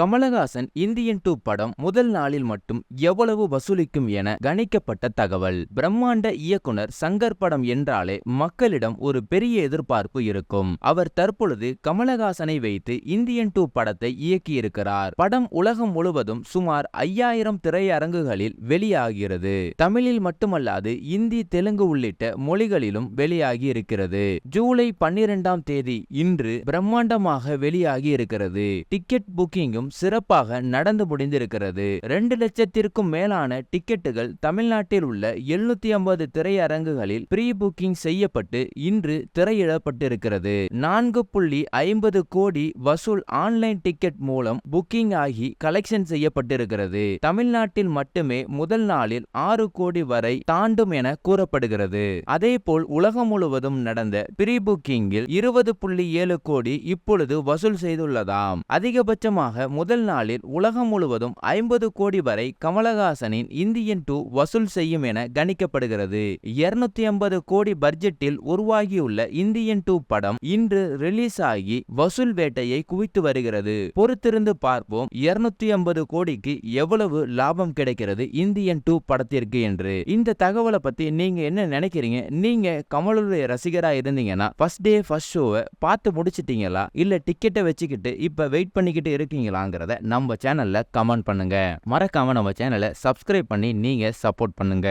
Kamal Haasan Indian two படம் முதல் நாளில் மட்டும் எவ்வளவு வசூலிக்கும் என கணிக்கப்பட்ட தகவல். பிரம்மாண்ட இயக்குனர் சங்கர் படம் என்றாலே மக்களிடம் ஒரு பெரிய எதிர்பார்ப்பு இருக்கும். அவர் தற்பொழுது கமலஹாசனை வைத்து இந்தியன் டூ படத்தை இயக்கியிருக்கிறார். படம் உலகம் முழுவதும் சுமார் ஐயாயிரம் திரையரங்குகளில் வெளியாகிறது. தமிழில் மட்டுமல்லாது இந்தி தெலுங்கு உள்ளிட்ட மொழிகளிலும் வெளியாகி இருக்கிறது ஜூலை பன்னிரெண்டாம் தேதி இன்று பிரம்மாண்டமாக வெளியாகி இருக்கிறது டிக்கெட் புக்கிங்கும் சிறப்பாக நடந்து முடிந்திருக்கிறது. ரெண்டு லட்சத்திற்கும் மேலான டிக்கெட்டுகள் தமிழ்நாட்டில் உள்ள எழுநூத்தி ஐம்பது திரையரங்குகளில் ப்ரீ புக்கிங் செய்யப்பட்டு இன்று திரையிடப்பட்டிருக்கிறது. நான்கு புள்ளி ஐம்பது கோடி வசூல் ஆன்லைன் டிக்கெட் மூலம் புக்கிங் ஆகி கலெக்ஷன் செய்யப்பட்டிருக்கிறது. தமிழ்நாட்டில் மட்டுமே முதல் நாளில் ஆறு கோடி வரை தாண்டும் என கூறப்படுகிறது. அதேபோல் உலகம் முழுவதும் நடந்த ப்ரீ புக்கிங்கில் இருபது புள்ளி ஏழு கோடி இப்பொழுது வசூல் செய்துள்ளதாம். அதிகபட்சமாக முதல் நாளில் உலகம் முழுவதும் ஐம்பது கோடி வரை கமலஹாசனின் இந்தியன் டூ வசூல் செய்யும் என கணிக்கப்படுகிறது. இருநூத்தி ஐம்பது கோடி பட்ஜெட்டில் உருவாகியுள்ள இந்தியன் டூ படம் இன்று ரிலீஸ் ஆகி வசூல் வேட்டையை குவித்து வருகிறது. பொறுத்திருந்து பார்ப்போம் இருநூத்தி ஐம்பது கோடிக்கு எவ்வளவு லாபம் கிடைக்கிறது இந்தியன் டூ படத்திற்கு என்று. இந்த தகவலை பத்தி நீங்க என்ன நினைக்கிறீங்க? நீங்க கமலுடைய ரசிகரா இருந்தீங்கன்னா ஃபர்ஸ்ட் டே ஃபர்ஸ்ட் ஷோவை பார்த்து முடிச்சிட்டீங்களா? இல்ல டிக்கெட்டை வச்சுக்கிட்டு இப்ப வெயிட் பண்ணிக்கிட்டு இருக்கீங்களா? இருக்கீங்களாங்கிறத நம்ம சேனல்ல கமெண்ட் பண்ணுங்க. மறக்காம நம்ம சேனலை சப்ஸ்கிரைப் பண்ணி நீங்க சப்போர்ட் பண்ணுங்க.